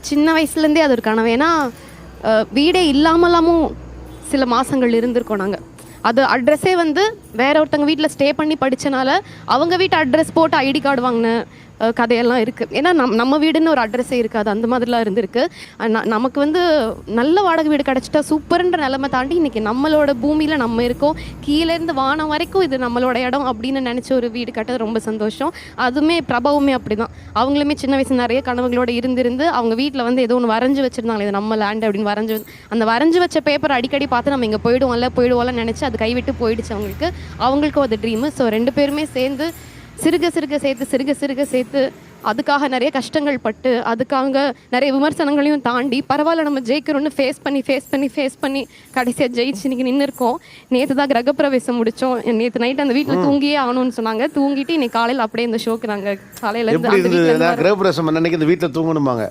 சின்ன வயசுலேருந்தே அது ஒரு கனவு. ஏன்னா வீடே இல்லாமலாமும் சில மாதங்கள் இருந்திருக்கோம் நாங்கள் அது அட்ரஸே வந்து வேற ஒருத்தங்க வீட்டில் ஸ்டே பண்ணி படிச்சனால அவங்க வீட்டு அட்ரஸ் போட்டு ஐடி கார்டு வாங்கினேன் கதையெல்லாம் இருக்குது ஏன்னா நம் நம்ம வீடுன்னு ஒரு அட்ரஸே இருக்காது. அந்த மாதிரிலாம் இருந்திருக்கு. நமக்கு வந்து நல்ல வாடகை வீடு கிடச்சிட்டா சூப்பர்ன்ற நிலைமை தாண்டி இன்றைக்கி நம்மளோட பூமியில் நம்ம இருக்கோம். கீழேருந்து வானம் வரைக்கும் இது நம்மளோட இடம் அப்படின்னு நினச்ச ஒரு வீடு கட்டது ரொம்ப சந்தோஷம். அதுவுமே பிரபாவுமே அப்படிதான். அவங்களுமே சின்ன வயசு நிறைய கனவுகளோடு இருந்திருந்து அவங்க வீட்டில் வந்து ஏதோ ஒன்று வரைஞ்சு வச்சுருந்தாங்களே இது நம்ம லேண்ட் அப்படின்னு வரைஞ்சு அந்த வரைஞ்சு வச்ச பேப்பர் அடிக்கடி பார்த்து நம்ம இங்கே போயிடுவோம்ல போயிடுவோம்ல நினச்சி அது கைவிட்டு போயிடுச்சு அவங்களுக்கு. அவங்களுக்கும் அது ட்ரீமு ஸோ ரெண்டு பேருமே சேர்ந்து சிறுக சிறுக சேர்த்து சிறுக சிறுக சேர்த்து அதுக்காக நிறைய கஷ்டங்கள் பட்டு அதுக்காக நிறைய விமர்சனங்களையும் தாண்டி பரவாயில்ல நம்ம ஜெயிக்கிறோம்னு ஃபேஸ் பண்ணி ஃபேஸ் பண்ணி ஃபேஸ் பண்ணி கடைசியாக ஜெயிச்சு இன்னைக்கு நின்று இருக்கோம் நேற்று தான் கிரகப்பிரவேசம் முடித்தோம் நேற்று நைட் அந்த வீட்டில் தூங்கியே ஆகணும்னு சொன்னாங்க. தூங்கிட்டு இன்னைக்கு காலையில் அப்படியே இந்த ஷோக்கு நாங்கள் காலையில இருந்து கிரகப்பிரவேசம் அன்னைக்கு இந்த வீட்டில் தூங்கணுமாங்க